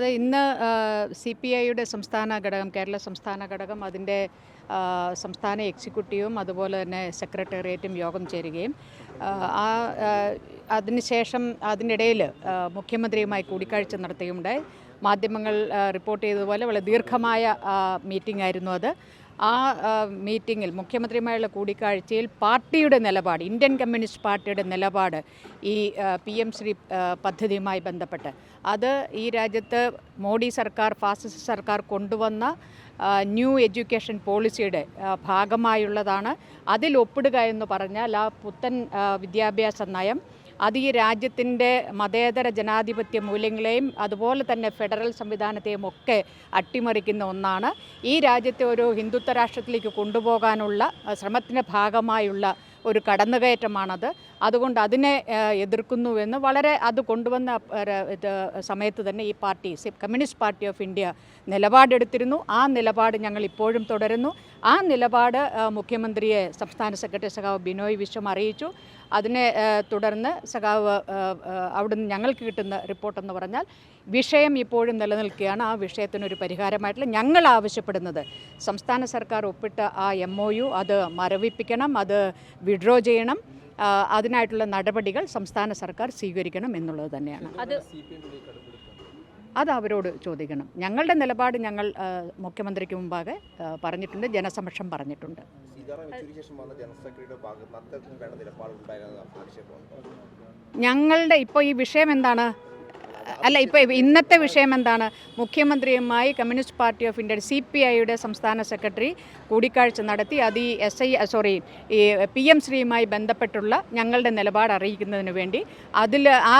അത് ഇന്ന് C P ഐയുടെ സംസ്ഥാന ഘടകം കേരള സംസ്ഥാന ഘടകം അതിന്റെ സംസ്ഥാന എക്സിക്യൂട്ടീവും അതുപോലെ തന്നെ സെക്രട്ടേറിയറ്റും യോഗം ചേരുകയും ആ, അതിനുശേഷം അതിനിടയിൽ മുഖ്യമന്ത്രിയുമായി കൂടിക്കാഴ്ച നടത്തുകയുണ്ടായി. മാധ്യമങ്ങൾ റിപ്പോർട്ട് ചെയ്തതുപോലെ വളരെ ദീർഘമായ മീറ്റിംഗ് ആയിരുന്നു അത്. ആ മീറ്റിങ്ങിൽ മുഖ്യമന്ത്രിയുമായുള്ള കൂടിക്കാഴ്ചയിൽ പാർട്ടിയുടെ നിലപാട് ഇന്ത്യൻ കമ്മ്യൂണിസ്റ്റ് പാർട്ടിയുടെ നിലപാട് ഈ പി എം ശ്രീ പദ്ധതിയുമായി ബന്ധപ്പെട്ട്. അത് ഈ രാജ്യത്ത് മോഡി സർക്കാർ ഫാസിസ്റ്റ് സർക്കാർ കൊണ്ടുവന്ന ന്യൂ എഡ്യൂക്കേഷൻ പോളിസിയുടെ ഭാഗമായുള്ളതാണ്. അതിൽ ഒപ്പിടുക എന്ന് പറഞ്ഞാൽ ആ പുത്തൻ വിദ്യാഭ്യാസ നയം അത് ഈ രാജ്യത്തിന്റെ മതേതര ജനാധിപത്യ മൂല്യങ്ങളെയും അതുപോലെ തന്നെ ഫെഡറൽ സംവിധാനത്തെയും ഒക്കെ അട്ടിമറിക്കുന്ന ഒന്നാണ്. ഈ രാജ്യത്തെ ഒരു ഹിന്ദുത്വ രാഷ്ട്രത്തിലേക്ക് കൊണ്ടുപോകാനുള്ള ശ്രമത്തിന്റെ ഭാഗമായുള്ള ഒരു കടന്നുകയറ്റമാണത്. അതുകൊണ്ട് അതിനെ എതിർക്കുന്നുവെന്ന് വളരെ അത് കൊണ്ടുവന്ന സമയത്ത് തന്നെ ഈ party communist party of India നിലപാടെടുത്തിരുന്നു. ആ നിലപാട് ഞങ്ങൾ ഇപ്പോഴും തുടരുന്നു. ആ നിലപാട് മുഖ്യമന്ത്രിയെ സംസ്ഥാന സെക്രട്ടറി സഖാവ് ബിനോയ് വിശ്വം അറിയിച്ചു. അതിനെ തുടർന്ന് സഖാവ് അവിടുന്ന് ഞങ്ങൾക്ക് കിട്ടുന്ന റിപ്പോർട്ടെന്ന് പറഞ്ഞാൽ വിഷയം ഇപ്പോഴും നിലനിൽക്കുകയാണ്. ആ വിഷയത്തിനൊരു പരിഹാരമായിട്ടുള്ള ഞങ്ങൾ ആവശ്യപ്പെടുന്നത് സംസ്ഥാന സർക്കാർ ഒപ്പിട്ട ആ എം ഒ യു അത് മരവിപ്പിക്കണം അത് വിഡ്രോ ചെയ്യണം. അതിനായിട്ടുള്ള നടപടികൾ സംസ്ഥാന സർക്കാർ സ്വീകരിക്കണം എന്നുള്ളത് തന്നെയാണ്. അത് അത് അവരോട് ചോദിക്കണം. ഞങ്ങളുടെ നിലപാട് ഞങ്ങൾ മുഖ്യമന്ത്രിക്ക് മുമ്പാകെ പറഞ്ഞിട്ടുണ്ട് ജനസമക്ഷം പറഞ്ഞിട്ടുണ്ട്. ഞങ്ങളുടെ ഇപ്പോൾ ഈ വിഷയം എന്താണ്? അല്ല ഇപ്പോൾ ഇന്നത്തെ വിഷയം എന്താണ് മുഖ്യമന്ത്രിയുമായി communist party of India C P ഐയുടെ സംസ്ഥാന സെക്രട്ടറി കൂടിക്കാഴ്ച നടത്തി. അത് ഈ എസ് ഐ സോറി ഈ പി എം ശ്രീയുമായി ബന്ധപ്പെട്ടുള്ള ഞങ്ങളുടെ നിലപാട് അറിയിക്കുന്നതിന് വേണ്ടി. അതിൽ ആ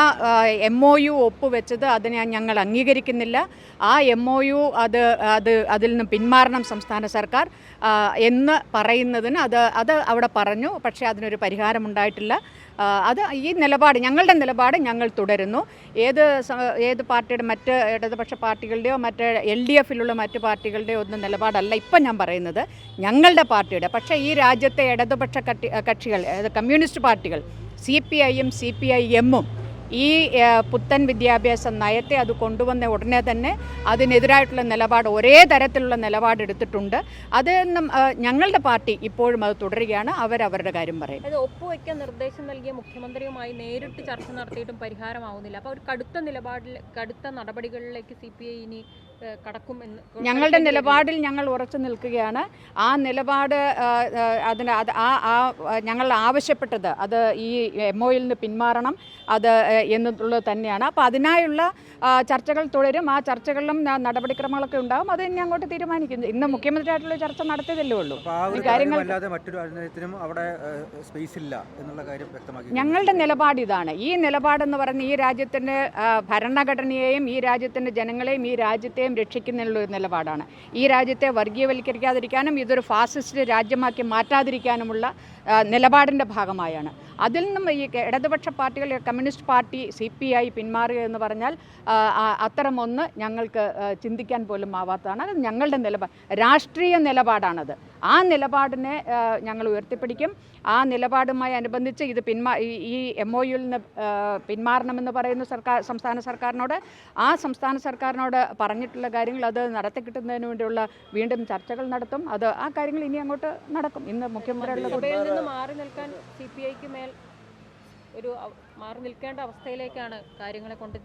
എം ഒ യു ഒപ്പുവെച്ചത് അതിനെ ഞങ്ങൾ അംഗീകരിക്കുന്നില്ല. ആ എം ഒ യു അത് അത് അതിൽ നിന്ന് പിന്മാറണം സംസ്ഥാന സർക്കാർ എന്ന് പറയുന്നതിന് അത് അത് അവിടെ പറഞ്ഞു. പക്ഷേ അതിനൊരു പരിഹാരമുണ്ടായിട്ടില്ല. ആ, അത് ഈ നിലപാട് ഞങ്ങളുടെ നിലപാട് ഞങ്ങൾ തുടരുന്നു. ഏത് ഏത് പാർട്ടിയുടെ മറ്റ് ഇടതുപക്ഷ പാർട്ടികളുടെയോ മറ്റ് എൽ ഡി എഫിലുള്ള മറ്റ് പാർട്ടികളുടെയോ ഒന്നും നിലപാടല്ല ഇപ്പം ഞാൻ പറയുന്നത്. ഞങ്ങളുടെ പാർട്ടിയുടെ പക്ഷേ ഈ രാജ്യത്തെ ഇടതുപക്ഷ കക്ഷികൾ കമ്മ്യൂണിസ്റ്റ് പാർട്ടികൾ സി പി ഐയും സി പി ഐ എമ്മും ഈ പുത്തൻ വിദ്യാഭ്യാസ നയത്തെ അത് കൊണ്ടുവന്ന ഉടനെ തന്നെ അതിനെതിരായിട്ടുള്ള നിലപാട് ഒരേ തരത്തിലുള്ള നിലപാടെടുത്തിട്ടുണ്ട് അത് ഞങ്ങളുടെ പാർട്ടി ഇപ്പോഴും അത് തുടരുകയാണ്. അവരവരുടെ കാര്യം പറയും. അത് ഒപ്പുവെക്കാൻ നിർദ്ദേശം നൽകിയ മുഖ്യമന്ത്രിയുമായി നേരിട്ട് ചർച്ച നടത്തിയിട്ടും പരിഹാരമാവുന്നില്ല. അപ്പോൾ ഒരു കടുത്ത നിലപാടിൽ കടുത്ത നടപടികളിലേക്ക് സി പി ഐ ഇനി കടക്കും എന്ന് ഞങ്ങളുടെ നിലപാടിൽ ഞങ്ങൾ ഉറച്ചു നിൽക്കുകയാണ്. ആ നിലപാട് അതിന് അത് ആ ആ ഞങ്ങൾ ആവശ്യപ്പെട്ടത് അത് ഈ എം ഒയിൽ നിന്ന് പിന്മാറണം അത് എന്നുള്ളത് തന്നെയാണ്. അപ്പോൾ അതിനായുള്ള ചർച്ചകൾ തുടരും. ആ ചർച്ചകളിലും നടപടിക്രമങ്ങളൊക്കെ ഉണ്ടാകും അത് ഇനി അങ്ങോട്ട് തീരുമാനിക്കുന്നു ഇന്ന് മുഖ്യമന്ത്രിയായിട്ടുള്ള ചർച്ച നടത്തിയതല്ലേ ഉള്ളൂ. കാര്യങ്ങൾ അവിടെ സ്പേസ് ഇല്ല എന്നുള്ള കാര്യം വ്യക്തമാക്കി ഞങ്ങളുടെ നിലപാട് ഇതാണ്. ഈ നിലപാടെന്ന് പറഞ്ഞ് ഈ രാജ്യത്തിന്റെ ഭരണഘടനയെയും ഈ രാജ്യത്തിന്റെ ജനങ്ങളെയും ഈ രാജ്യത്തെയും രക്ഷിക്കുന്നതിനുള്ള ഒരു നിലപാടാണ്. ഈ രാജ്യത്തെ വർഗീയവൽക്കരിക്കാതിരിക്കാനും ഇതൊരു ഫാസിസ്റ്റ് രാജ്യമാക്കി മാറ്റാതിരിക്കാനുമുള്ള നിലപാടിന്റെ ഭാഗമായാണ്. അതിൽ നിന്നും ഈ ഇടതുപക്ഷ പാർട്ടികൾ communist party C P I പിന്മാറുക എന്ന് പറഞ്ഞാൽ ആ, ആ, അത്തരം ഒന്ന് ഞങ്ങൾക്ക് ചിന്തിക്കാൻ പോലും ആവാത്തതാണ്. അത് ഞങ്ങളുടെ നിലപാട് രാഷ്ട്രീയ നിലപാടാണത്. ആ നിലപാടിനെ ഞങ്ങൾ ഉയർത്തിപ്പിടിക്കും. ആ നിലപാടുമായി അനുബന്ധിച്ച് ഇത് പിന്മാ ഈ- എം ഒ യുൽ നിന്ന് പിന്മാറണമെന്ന് പറയുന്ന സർക്കാർ സംസ്ഥാന സർക്കാരിനോട് ആ സംസ്ഥാന സർക്കാരിനോട് പറഞ്ഞിട്ടുള്ള കാര്യങ്ങൾ അത് നടത്തി കിട്ടുന്നതിന് വേണ്ടിയുള്ള വീണ്ടും ചർച്ചകൾ നടത്തും. അത് ആ കാര്യങ്ങൾ ഇനി അങ്ങോട്ട് നടക്കും. ഇന്ന് മുഖ്യമന്ത്രിയുടെ മാറി നിൽക്കാൻ സി പി ഐക്ക് മേൽ ഒരു മാറി നിൽക്കേണ്ട അവസ്ഥയിലേക്കാണ് കാര്യങ്ങളെ കൊണ്ട്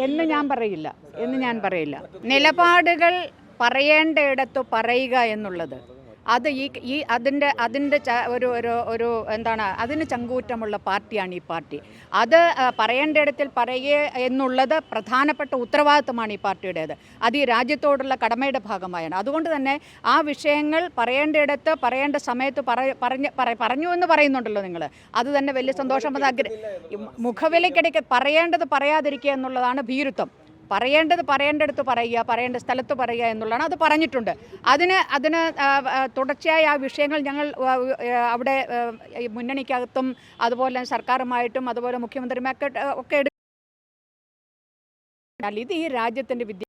എന്ന് ഞാൻ പറയില്ല. എന്ന് ഞാൻ പറയില്ല. നിലപാടുകൾ പറയേണ്ടയിടത്ത് പറയുക എന്നുള്ളത് അത് ഈ ഈ അതിന്റെ അതിന്റെ ച- ഒരു ഒരു ഒരു എന്താണ് അതിന് ചങ്കൂറ്റമുള്ള പാർട്ടിയാണ് ഈ പാർട്ടി. അത് പറയേണ്ട ഇടത്തിൽ പറയേ എന്നുള്ളത് പ്രധാനപ്പെട്ട ഉത്തരവാദിത്തമാണ് ഈ പാർട്ടിയുടേത്. അത് ഈ രാജ്യത്തോടുള്ള കടമയുടെ ഭാഗമായാണ്. അതുകൊണ്ട് തന്നെ ആ വിഷയങ്ങൾ പറയേണ്ടയിടത്ത് പറയേണ്ട സമയത്ത് പറ പറഞ്ഞ് പറഞ്ഞു എന്ന് പറയുന്നുണ്ടല്ലോ നിങ്ങൾ അത് തന്നെ വലിയ സന്തോഷം. അത് അഗ്ര മുഖവിലയ്ക്കിടയ്ക്ക് പറയേണ്ടത് പറയാതിരിക്കുക എന്നുള്ളതാണ് ഭീരുത്വം. പറയേണ്ടത് പറയേണ്ടടുത്ത് പറയുക പറയേണ്ട സ്ഥലത്ത് പറയുക എന്നുള്ളതാണ് അത് പറഞ്ഞിട്ടുണ്ട്. അതിന് അതിന് തുടർച്ചയായ ആ, വിഷയങ്ങൾ ഞങ്ങൾ അവിടെ മുന്നണിക്കകത്തും അതുപോലെ സർക്കാരുമായിട്ടും അതുപോലെ മുഖ്യമന്ത്രിമാർക്ക് ഒക്കെ എടുക്കും ഇത് ഈ രാജ്യത്തിന്റെ വിദ്യ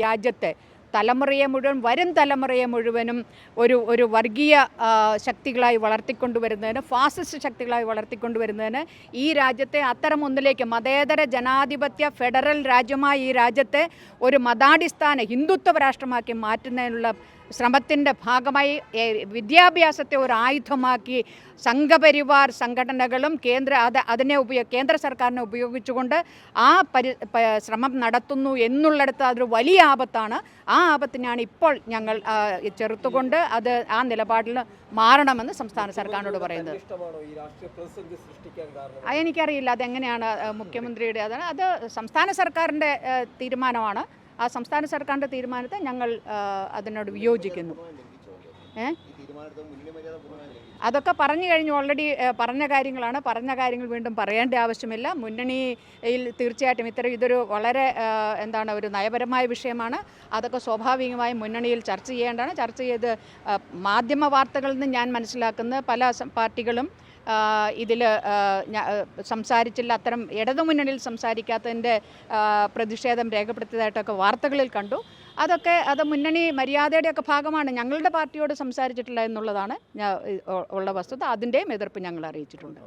രാജ്യത്തെ തലമുറയെ മുഴുവൻ വരും തലമുറയെ മുഴുവനും ഒരു ഒരു വർഗീയ ശക്തികളായി വളർത്തിക്കൊണ്ടുവരുന്നതിന് ഫാസിസ്റ്റ് ശക്തികളായി വളർത്തിക്കൊണ്ടുവരുന്നതിന് ഈ രാജ്യത്തെ അത്തരം ഒന്നിലേക്ക് മതേതര ജനാധിപത്യ ഫെഡറൽ രാജ്യമായി ഈ രാജ്യത്തെ ഒരു മതാടിസ്ഥാന ഹിന്ദുത്വ രാഷ്ട്രമാക്കി മാറ്റുന്നതിനുള്ള ശ്രമത്തിന്റെ ഭാഗമായി വിദ്യാഭ്യാസത്തെ ഒരു ആയുധമാക്കി സംഘപരിവാർ സംഘടനകളും കേന്ദ്ര അത് അതിനെ ഉപയോ കേന്ദ്ര സർക്കാരിനെ ഉപയോഗിച്ചുകൊണ്ട് ആ പരി ശ്രമം നടത്തുന്നു എന്നുള്ളിടത്ത് അതൊരു വലിയ ആപത്താണ്. ആ ആപത്തിനാണ് ഇപ്പോൾ ഞങ്ങൾ ചെറുത്തുകൊണ്ട് അത് ആ നിലപാടിൽ മാറണമെന്ന് സംസ്ഥാന സർക്കാരിനോട് പറയുന്നത്. എനിക്കറിയില്ല അതെങ്ങനെയാണ് മുഖ്യമന്ത്രിയുടെ അത് അത് സംസ്ഥാന സർക്കാരിന്റെ തീരുമാനമാണ്. ആ സംസ്ഥാന സർക്കാരിന്റെ തീരുമാനത്തെ ഞങ്ങൾ അതിനോട് വിയോജിക്കുന്നു. ഏ? ഈ തീരുമാനത്തെ മുന്നണി മര്യാദ അതൊക്കെ പറഞ്ഞു കഴിഞ്ഞു. ഓൾറെഡി പറഞ്ഞ കാര്യങ്ങളാണ്. പറഞ്ഞ കാര്യങ്ങൾ വീണ്ടും പറയേണ്ട ആവശ്യമില്ല. മുന്നണിയിൽ തീർച്ചയായിട്ടും ഇത്തരം ഇതൊരു വളരെ എന്താണ് ഒരു നയപരമായ വിഷയമാണ്. അതൊക്കെ സ്വാഭാവികമായും മുന്നണിയിൽ ചർച്ച ചെയ്യേണ്ടതാണ്. ചർച്ച ചെയ്ത് മാധ്യമ വാർത്തകളിൽ നിന്ന് ഞാൻ മനസ്സിലാക്കുന്ന പല പാർട്ടികളും ഇതിൽ സംസാരിച്ചില്ല അത്തരം ഇടതുമുന്നണിയിൽ സംസാരിക്കാത്തതിന്റെ പ്രതിഷേധം രേഖപ്പെടുത്തിയതായിട്ടൊക്കെ വാർത്തകളിൽ കണ്ടു. അതൊക്കെ അത് മുന്നണി മര്യാദയുടെയൊക്കെ ഭാഗമാണ്. ഞങ്ങളുടെ പാർട്ടിയോട് സംസാരിച്ചിട്ടില്ല എന്നുള്ളതാണ് ഉള്ള വസ്തുത. അതിന്റെയും എതിർപ്പ് ഞങ്ങൾ അറിയിച്ചിട്ടുണ്ട്.